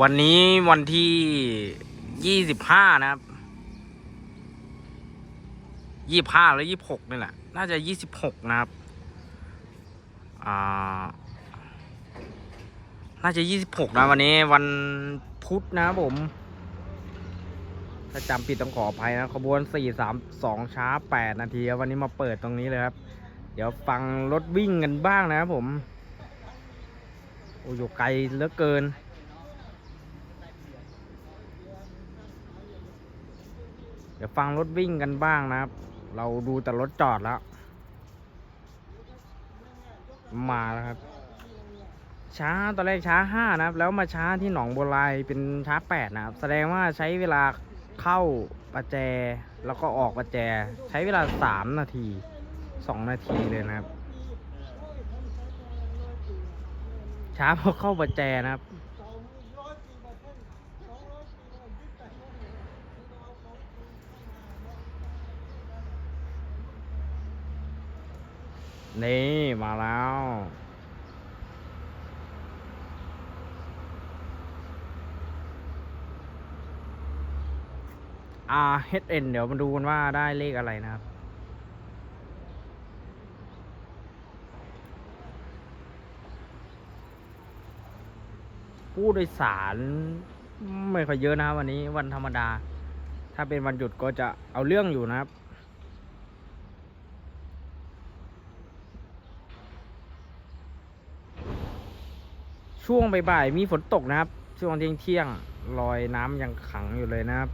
วันนี้วันที่ยี่สิบห้านะครับยี่ห้าแล้วยี่หกนี่แหละ น่าจะยี่สิบหกนะครับ อ่า น่าจะยี่สิบหกนะวันนี้วันพุธนะผม ถ้าจำผิดต้องขออภัยนะขบวนสี่สามสองช้าแปดนาทีวันนี้มาเปิดตรงนี้เลยครับ เดี๋ยวฟังรถวิ่งกันบ้างนะครับผม โอ้อยู่ไกลเหลือเกิน เดี๋ยวฟังรถวิ่งกันบ้างนะครับ เราดูแต่รถจอดแล้ว มาแล้วครับ ช้าตอนแรกช้าห้านะครับ แล้วมาช้าที่หนองบัวลายเป็นช้าแปดนะครับ แสดงว่าใช้เวลาเข้าประแจ แล้วก็ออกประแจ ใช้เวลาสามนาทีสองนาทีเลยนะครับ ช้าเพราะเข้าประแจนะครับ นี่มาแล้ว RHN เดี๋ยวมาดูกันว่าได้เลขอะไรนะครับ ผู้โดยสารไม่ค่อยเยอะนะครับวันนี้วันธรรมดา ถ้าเป็นวันหยุดก็จะเอาเรื่องอยู่นะครับ ช่วงบ่ายๆมีฝนตกนะครับ ช่วงเที่ยงเที่ยงๆรอยน้ำยังขังอยู่เลยนะครับ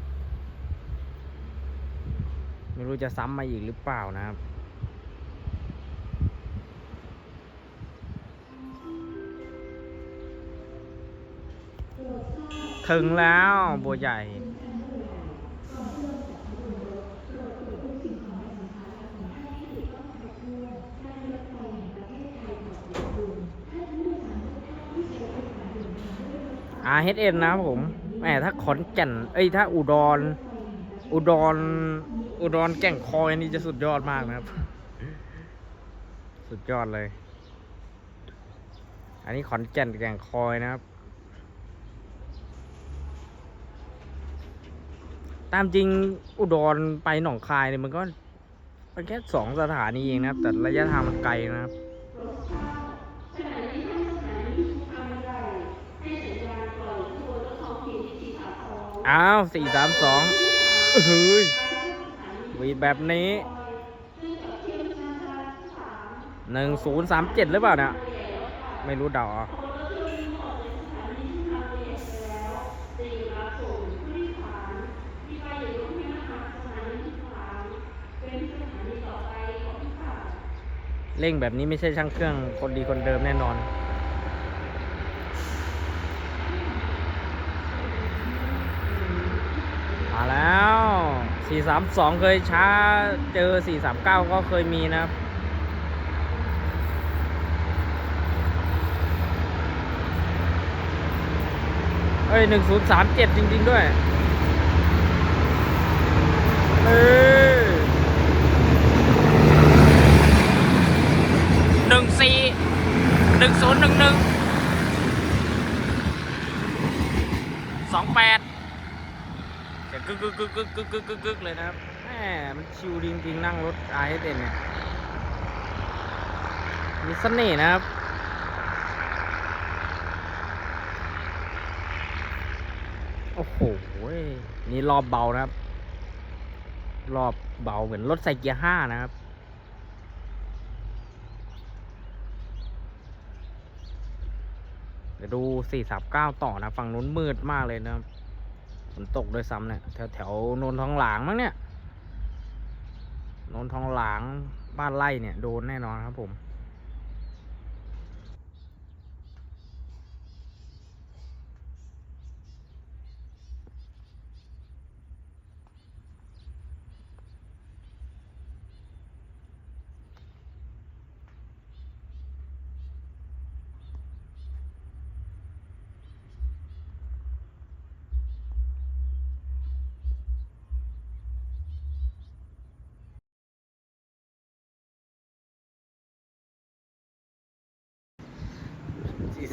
ไม่รู้จะซ้ำมาอีกหรือเปล่านะครับถึงแล้วบัวใหญ่ RHN นะครับผมแหมถ้าขอนแก่น เอ้ย ถ้าอุดร อุดร อุดรแก่งคอยนี่จะสุดยอดมากนะครับ สุดยอดเลย อันนี้ขอนแก่นแก่งคอยนะครับ ตามจริงอุดรไปหนองคายเนี่ยมันก็มันแค่สองสถานีเองนะครับ แต่ระยะทางมันไกลนะครับ อ้าวสี่สามสองเฮ้ยวีดแบบนี้หนึ่งศูนย์สามเจ็ดหรือเปล่าเนี่ยไม่รู้เดาอะเร่งแบบนี้ไม่ใช่ช่างเครื่องคนดีคนเดิมแน่นอน มาแล้ว 432 เคยช้าเจอ 439 ก็เคยมีนะครับ เอ้ย 1037 จริง ๆ ด้วย เออหนึ่งสี่หนึ่งศูนย์หนึ่งหนึ่งสองแปด เสียง กึกกึกกึกกึกกึกกึกกึกกึกเลยนะครับแหมมันชิวจริงๆนั่งรถไอเอสเอ็นเนี่ยมีเสน่ห์นะครับโอ้โหนี่รอบเบานะครับ รอบเบาเหมือนรถใส่เกียร์ห้านะครับเดี๋ยวดู 439 ต่อนะ ฝั่งนู้นมืดมากเลยนะครับ นตกด้วยซ้ำเนี่ยแถวแถวโนนทองหลางมั้งเนี่ยโนนทองหลางบ้านไร่เนี่ยโดนแน่นอนครับผม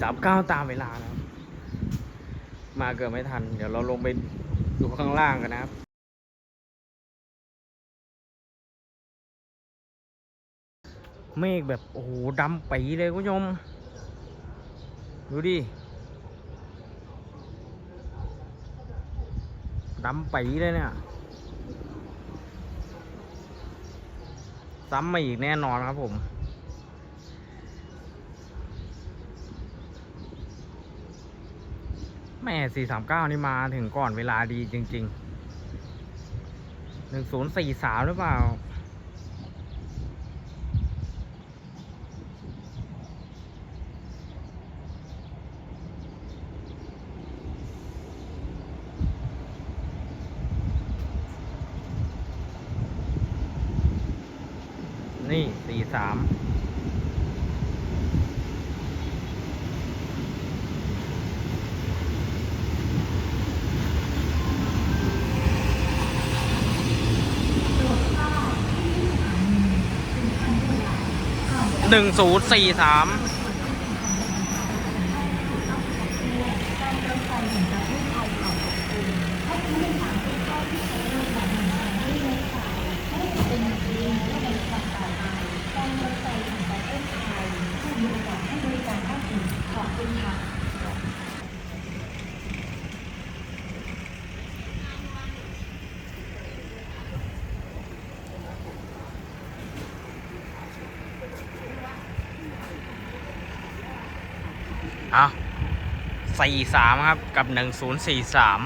439ตามเวลานะครับมาเกือบไม่ทัน เดี๋ยวเราลงไปดูข้างล่างกันนะครับ เมฆแบบ โอ้โหดำปีเลยคุณผู้ชม ดูดิดำปีเลยเนี่ย ซ้ำมาอีกแน่นอนครับผม แม่ 439 นี่มาถึงก่อนเวลาดีจริง ๆ 1043 หรือเปล่า หนึ่งศูนย์สี่สาม 43 ครับกับ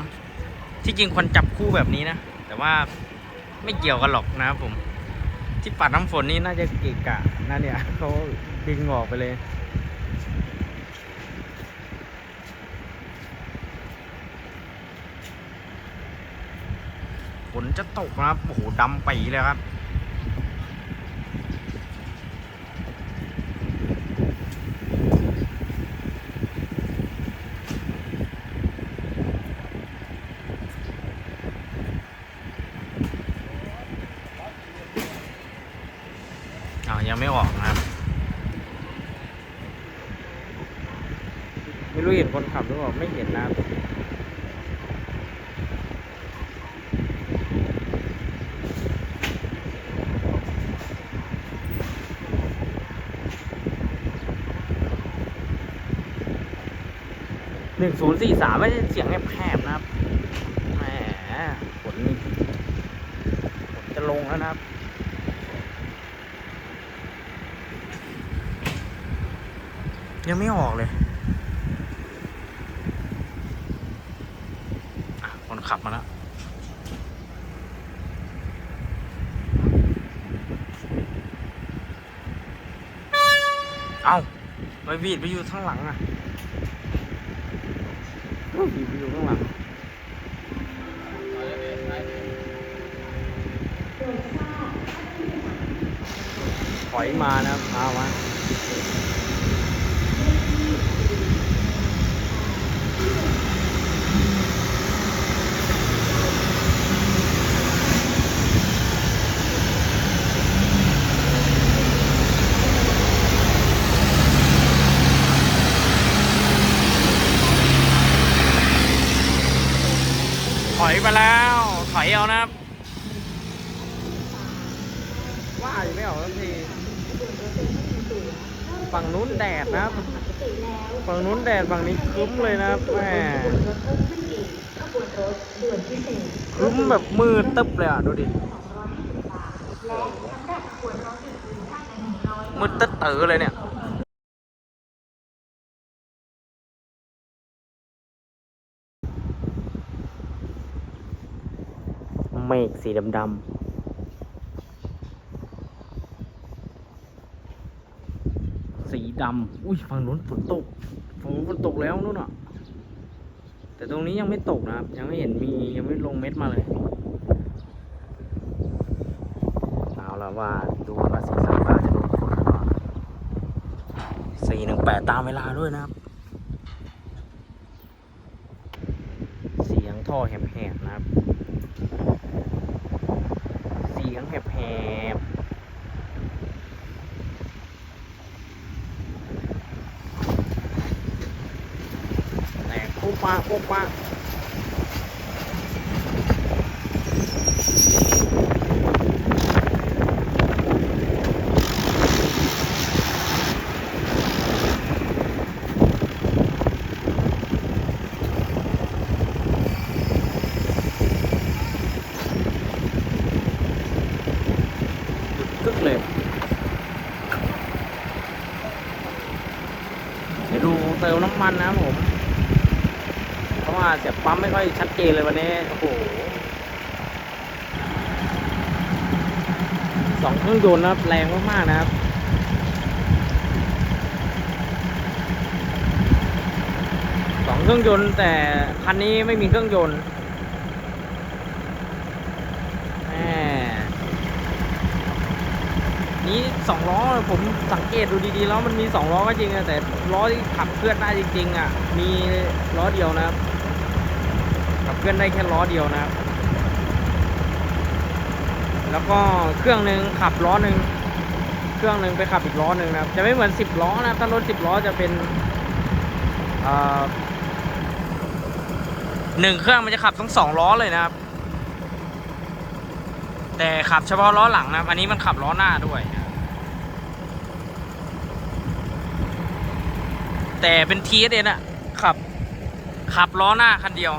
1043 ที่จริงควรจับคู่แบบนี้นะ แต่ว่าไม่เกี่ยวกันหรอกนะครับผม ที่ปัดน้ำฝนนี้น่าจะเกะกะนะเนี่ยเขาดึงออกไปเลยฝนจะตกนะครับ โอ้โหดำปีเลยครับ ไม่เห็นนะครับหนึ่งศูนย์สี่สามไม่ใช่เสียงแหบๆนะครับแหมฝนนี่ฝนจะลงแล้วนะครับยังไม่ออกเลยอะคน ขับมาแล้วเอาไปบีดไปอยู่ข้างหลังอะเอ้าบีดไปอยู่ข้างหลังถอยมานะครับเอามา แล้ว ถอยเอานะครับ ว่าอยู่ไม่ออกสักที ฝั่งนู้นแดดนะครับ ฝั่งนู้นแดดฝั่งนี้ครึ้มเลยนะครับแหมครึ้มแบบมืดตึ๊บเลยอะ ดูดิ มืดตึ๊ดเต๋อเลยเนี่ย เมฆสีดำๆสีดำ อุ้ยฝั่งนู้นฝนตกฝั่งนู้นฝนตกแล้วนู่นอะ แต่ตรงนี้ยังไม่ตกนะครับ ยังไม่เห็นมี ยังไม่ลงเม็ดมาเลย เอาละว่า ดูว่าสี่สามเก้าจะโดนฝนหรือเปล่าสี่หนึ่งแปดตามเวลาด้วยนะครับ เสียงท่อแหบๆนะครับ เสียงแหบ ๆแต่คู่ ปุ๊บปะปุ๊บปะกึกเลย เดี๋ยวดูเติมน้ำมันนะครับผม เพราะว่าเสียบปั๊มไม่ค่อยชัดเจนเลยวันนี้ โอ้โหสองเครื่องยนต์นะครับ แรงมากๆนะครับสองเครื่องยนต์แต่คันนี้ไม่มีเครื่องยนต์แหมนี้สองล้อผมสังเกตดูดีๆ แล้วมันมีสองล้อก็จริงอะแต่ล้อที่ขับเคลื่อนได้จริงๆอะมีล้อเดียวนะครับขับ เคลื่อนได้แค่ล้อเดียวนะครับ แล้วก็เครื่องหนึ่งขับล้อหนึ่งเครื่องหนึ่งไปขับอีกล้อหนึ่งนะครับ จะไม่เหมือนสิบล้อนะครับถ้ารถสิบล้อจะเป็นหนึ่งเครื่องมันจะขับทั้งสองล้อเลยนะครับ แต่ขับเฉพาะล้อหลังนะครับ อันนี้มันขับล้อหน้าด้วยแต่เป็น TSN อะขับ ขับล้อหน้าคันเดียว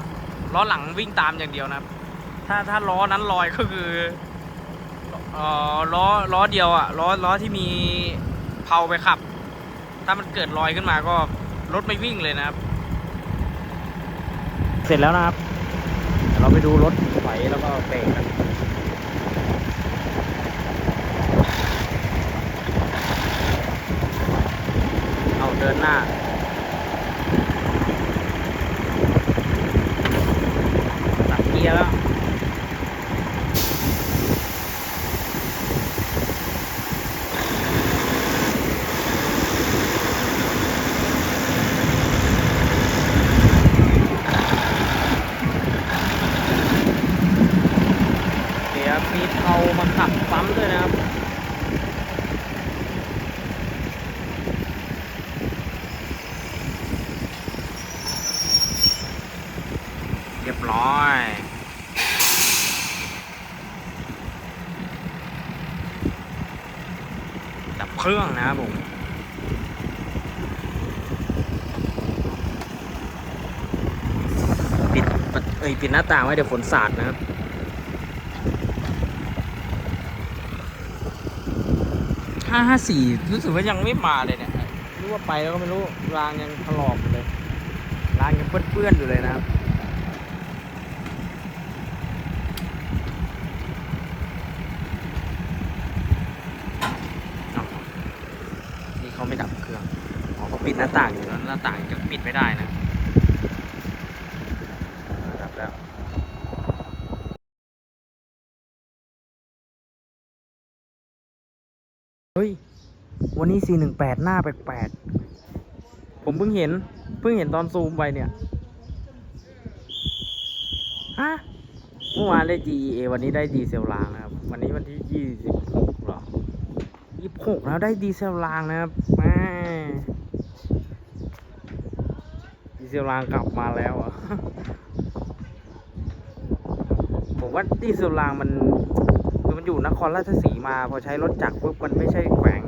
ล้อหลังวิ่งตามอย่างเดียวนะครับ ถ้าถ้าล้อนั้นลอยก็คือเอ่อล้อล้อเดียวอะล้อล้อที่มีเพาไปขับ ถ้ามันเกิดลอยขึ้นมาก็รถไม่วิ่งเลยนะครับ เสร็จแล้วนะครับเดี๋ยวเราไปดูรถไหวแล้วก็เบรกกันเอาเดินหน้า ตัดเกียร์แล้ว เดี๋ยวมีเทามาขับปั๊มด้วยนะครับ เรียบร้อย ดับ เครื่องนะครับผมปิดเอ้ยปิดหน้าต่างไว้เดี๋ยวฝนสาดนะครับห้าห้าสี่รู้สึกว่ายังไม่มาเลยเนี่ยรู้ว่าไปแล้วก็ไม่รู้รางยังถลอกอยู่เลยรางยังเปื้อนๆอยู่เลยนะครับ อ้าวนี่เขาไม่ดับเครื่องอ๋อเขาปิดห น้าต่างอยู่แล้วหน้าต่างจะปิดไม่ได้นะดับแล้วเฮ้ย วันนี้ 418 หน้าแปลกๆ ผมเพิ่งเห็น เพิ่งเห็นตอนซูมไปเนี่ย ฮะ เมื่อวานได้ GEA วันนี้ได้ดีเซลรางนะครับ วันนี้วันที่ 26หรอ 26 แล้วได้ดีเซลรางนะครับแม่ดีเซลรางกลับมาแล้วอะผมว่าดีเซลรางมันคือมันอยู่นครราชสีมา พอใช้รถจักรปุ๊บมันไม่ใช่แขวง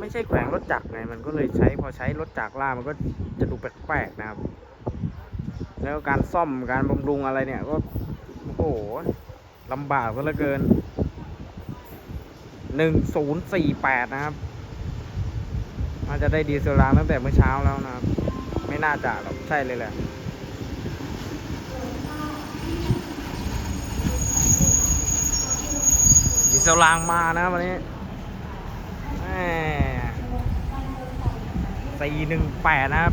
ไม่ใช่แขวงรถจักรไงมันก็เลยใช้พอใช้รถจักรล่ามันก็จะดูแปลกๆนะครับ แล้วการซ่อมการบำรุงอะไรเนี่ยก็โอ้โหลำบากซะเหลือเกินหนึ่งศูนย์สี่แปดนะครับน่าจะได้ดีเซลรางตั้งแต่เมื่อเช้าแล้วนะครับ ไม่น่าจะหรอกใช่เลยแหละดีเซลรางมานะวันนี้สี่หนึ่งแปดนะครับ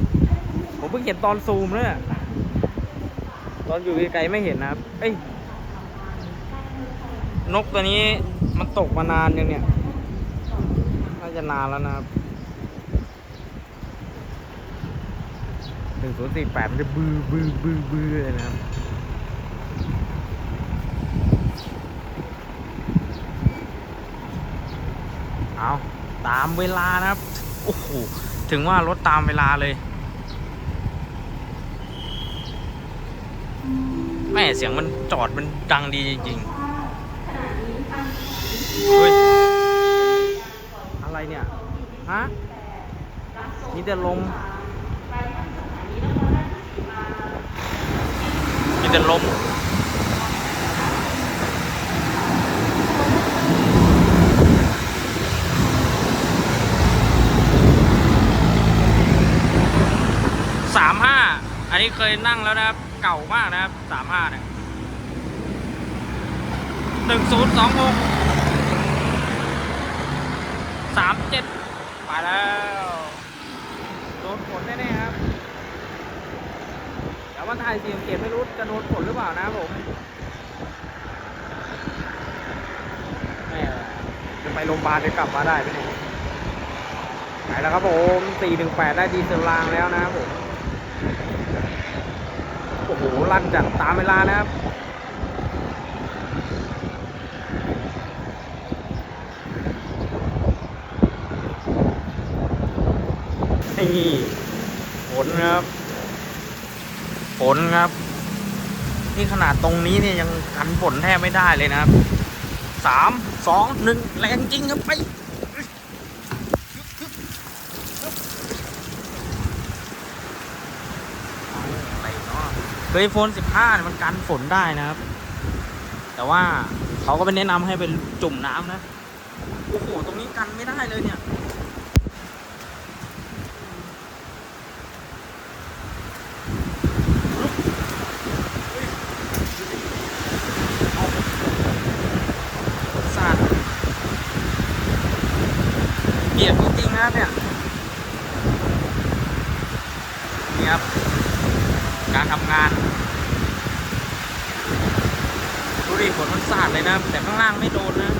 ผมเพิ่งเห็นตอนซูมเนี่ยตอนอยู่ไกลๆไม่เห็นนะครับ เอ้ย นกตัวนี้มันตกมานานยังเนี่ย น่าจะนานแล้วนะครับ หนึ่งศูนย์สี่แปดมันจะบือบือบือบือเลยนะครับเอาตามเวลานะครับ โอ้โห ถึงว่ารถตามเวลาเลยแม่เสียงมันจอดมันดังดีจริงๆเฮ้ย อะไรเนี่ย ฮะมีแต่ลม มีแต่ลมสามห้าอันนี้เคยนั่งแล้วนะครับ เก่ามากนะครับสามห้าเนี่ยหนึ่งศูนย์สองหกสามเจ็ดไปแล้ว โดนฝนแน่เดี๋ย วมาถ่ายเสียงเก็บไม่รู้จะโดนฝนหรือเปล่านะครับผมแม่จะไปโรงพยาบาลจะกลับมาได้ไหมเนี่ยไปแล้วครับผม418ได้ดีเซลรางแล้วนะครับผมโอ้โหลั่นจัดตามเวลานะครับนี่ฝนครับ ฝนครับ นี่ขนาดตรงนี้เนี่ยยังกันฝนแทบไม่ได้เลยนะครับสามสองหนึ่งแรงจริงครับไปอะไรเนาะโดยโฟน15เนี่ยมันกันฝนได้นะครับ แต่ว่าเขาก็ไม่แนะนำให้เป็นจุ่มน้ำนะ โอ้โห ตรงนี้กันไม่ได้เลยเนี่ย สาด เปียกจริงๆนะครับเนี่ยนี่ครับ การทำงานดูดิฝนมันสาดเลยนะ แต่ข้างล่างไม่โดนนะ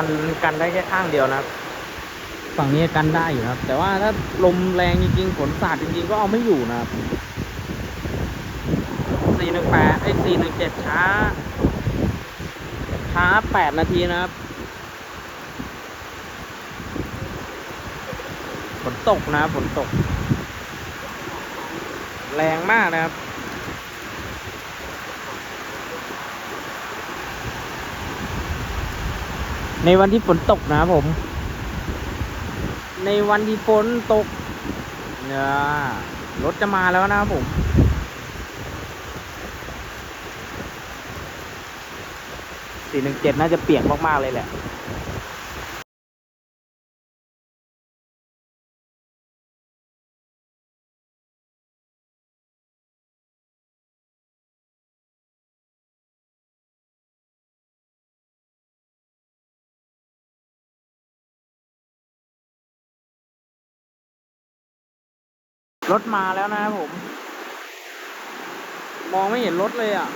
มันกันได้แค่ข้างเดียวนะครับ ฝั่งนี้กันได้อยู่นะครับ แต่ว่าถ้าลมแรงจริงๆฝนสาดจริงๆก็เอาไม่อยู่นะครับสี่หนึ่งแปดไอ้สี่หนึ่งเจ็ดช้า ช้าแปดนาทีนะครับฝนตกนะฝนตก แรงมากนะครับ ในวันที่ฝนตกนะผม ในวันที่ฝนตกเนี่ยรถจะมาแล้วนะผม สี่หนึ่งเจ็ดน่าจะเปียกมาก ๆ เลยแหละ รถมาแล้วนะครับผม มองไม่เห็นรถเลยอะ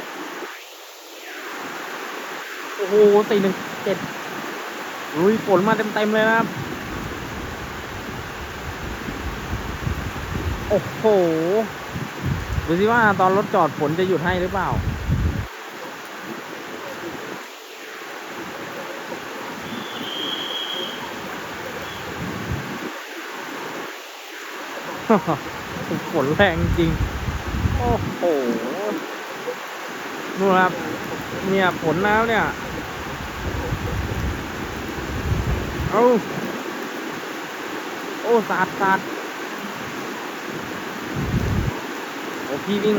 โอ้โหสี่หนึ่งเจ็ดลุยฝนมาเต็มๆเลยนะครับ โอ้โห ดูสิว่าตอนรถจอดฝนจะหยุดให้หรือเปล่า ฝนแรงจริง โอ้โหนู่นครับ เนี่ยฝนแล้วเนี่ย เอาโอ้สาดสาดโอ้พี่วิ่ง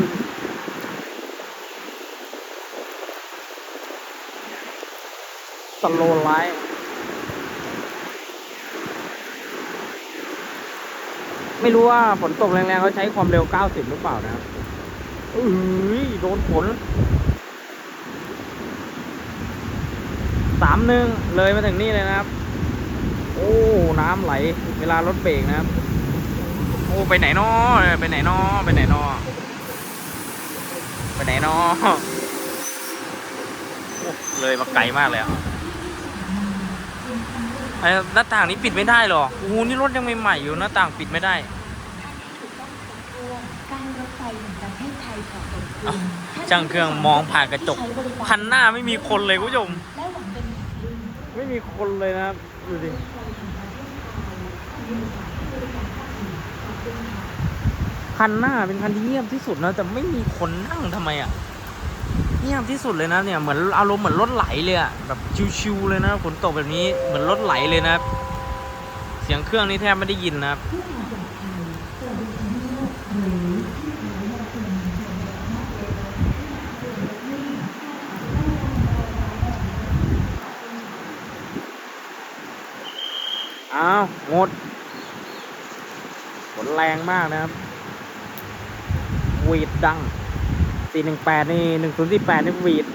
สโลไลท์ ไม่รู้ว่าฝนตกแรงๆเขาใช้ความเร็ว 90 หรือเปล่านะครับเอ้ยโดนฝนสามหนึ่งเลยมาถึงนี่เลยนะครับ โอ้ น้ำไหล เวลารถเบรกนะครับ โอ้ ไปไหนนอไปไหนนอไปไหนนอไปไหนนอเลยมาไกลมากเลยอะ ไอ้หน้าต่างนี้ปิดไม่ได้หรอโอ้โหนี่รถยังใหม่ๆอยู่หน้าต่างปิดไม่ได้ การรถไฟแห่งประเทศไทยขอขอบคุณอะช่างเครื่องมองผ่านกระจกที่ใช้บริการคันหน้าไม่มีคนเลยคุณผู้ชม และหวังเป็นอย่างยิ่งไม่มีคนเลยนะครับดูดิคันหน้าเป็นคันที่เงียบที่สุดนะแต่ไม่มีคนนั่งทำไมอะเงียบที่สุดเลยนะเนี่ยเหมือนอารมณ์เหมือนรถไหลเลยอะแบบชิวๆเลยนะฝนตกแบบนี้เหมือนรถไหลเลยนะ เสียงเครื่องนี่แทบไม่ได้ยินนะครับอ้าวหมดฝนแรงมากนะครับวีดดัง 418นี่1048นี่หวีด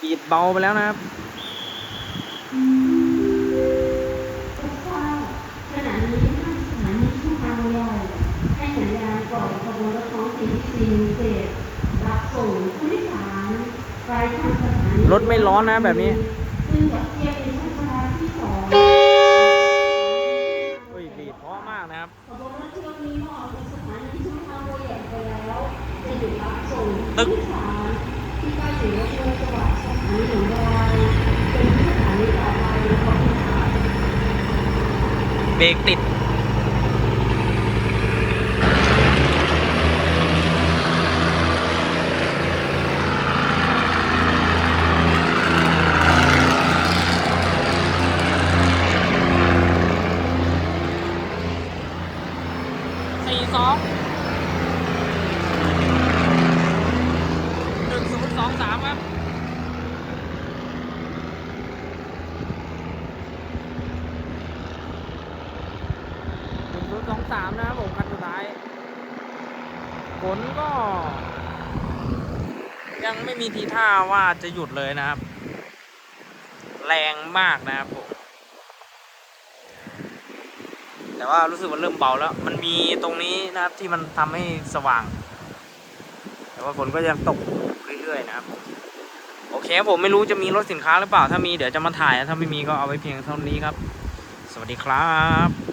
หวีดเบาไปแล้วนะครับขณะนี้ท่านสถานีที่ทางใหญ่ให้สัญญาณก่อนขบวนรถท้องถิ่นที่4เศษรับส่งผู้โดยสารไปทางสถานีรถไม่ร้อนนะแบบนี้ซึ่งจะเทียบเป็นช่วงเวลาที่สอง อุ้ยหวีดเพราะมากนะครับ ขบวนรถเที่ยวนี้เมื่อออกจากสถานีที่ทางใหญ่ไปแล้วจะหยุดรับ ส่งตึ๊ผู้กโดยสารที่ใกล้ถึงรถเมล์จังหวัดสถานีหนองบัวลายเป็นที่สถานีต่อไปขอบคุณค่ะ เบรกติด สี่สองหนึ่งศูนย์สองสามครับ หนึ่งศูนย์สองสามนะครับผมคันสุดท้ายฝนก็ ยังไม่มีทีท่าว่าจะหยุดเลยนะครับ แรงมากนะครับผมแต่ว่ารู้สึกว่าเริ่มเบาแล้ว มันมีตรงนี้นะครับที่มันทำให้สว่าง แต่ว่าฝนก็ยังตกเรื่อยๆนะครับ โอเคผมไม่รู้จะมีรถสินค้าหรือเปล่า ถ้ามีเดี๋ยวจะมาถ่าย ถ้าไม่มีก็เอาไว้เพียงเท่านี้ครับ สวัสดีครับ